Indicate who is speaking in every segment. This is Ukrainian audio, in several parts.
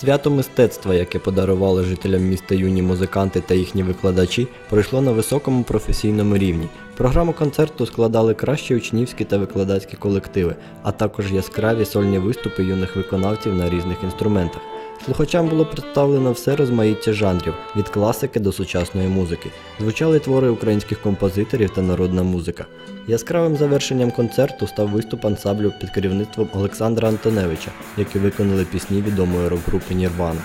Speaker 1: Свято мистецтва, яке подарували жителям міста юні музиканти та їхні викладачі, пройшло на високому професійному рівні. Програму концерту складали кращі учнівські та викладацькі колективи, а також яскраві сольні виступи юних виконавців на різних інструментах. Слухачам було представлено все розмаїття жанрів від класики до сучасної музики. Звучали твори українських композиторів та народна музика. Яскравим завершенням концерту став виступ ансамблю під керівництвом Олександра Антоневича, які виконали пісні відомої рок-групи Нірвана.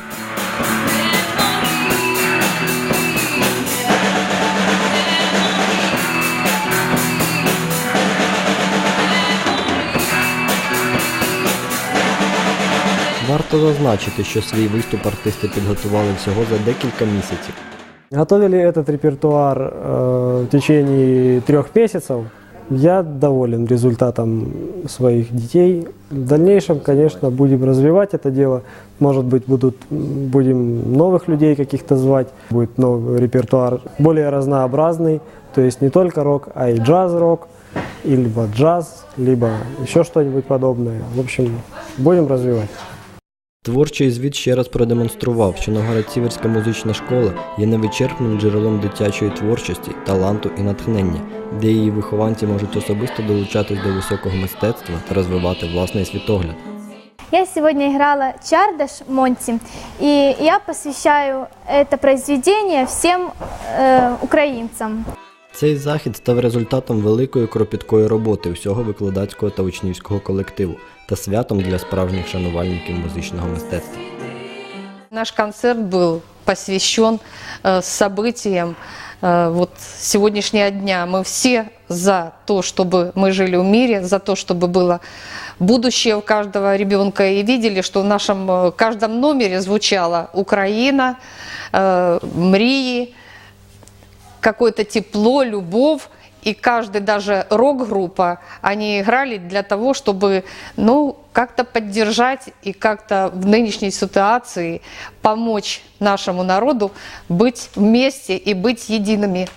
Speaker 1: Варто зазначити, що свій виступ артисти підготували всього за декілька місяців.
Speaker 2: Готовили этот репертуар э, в течение трех месяцев. Я доволен результатом своих детей. В дальнейшем, конечно, будем развивать это дело. Может быть, будут, м, будем новых людей каких-то звать. Будет новый репертуар, более разнообразный. То есть не только рок, а и джаз-рок, и либо джаз, либо еще что-нибудь подобное. В общем, будем развивать.
Speaker 1: Творчий звіт ще раз продемонстрував, що Новгород-Сіверська музична школа є невичерпним джерелом дитячої творчості, таланту і натхнення, де її вихованці можуть особисто долучатись до високого мистецтва та розвивати власний світогляд.
Speaker 3: Я сегодня играла Чардаш Монти, и я посвящаю это произведение всем э, украинцам.
Speaker 1: Цей захід став результатом великої кропіткої роботи всього викладацького та учнівського колективу та святом для справжніх шанувальників музичного мистецтва.
Speaker 4: Наш концерт был посвящен э, событиям э, вот сегодняшнего дня. Мы все за то, чтобы мы жили в мире, за то, чтобы было будущее у каждого ребенка. И видели, что в нашем э, каждом номере звучала Украина, э, мрии, какое-то тепло, любовь. И каждый, даже рок-группа, они играли для того, чтобы, ну, как-то поддержать и как-то в нынешней ситуации помочь нашему народу быть вместе и быть едиными.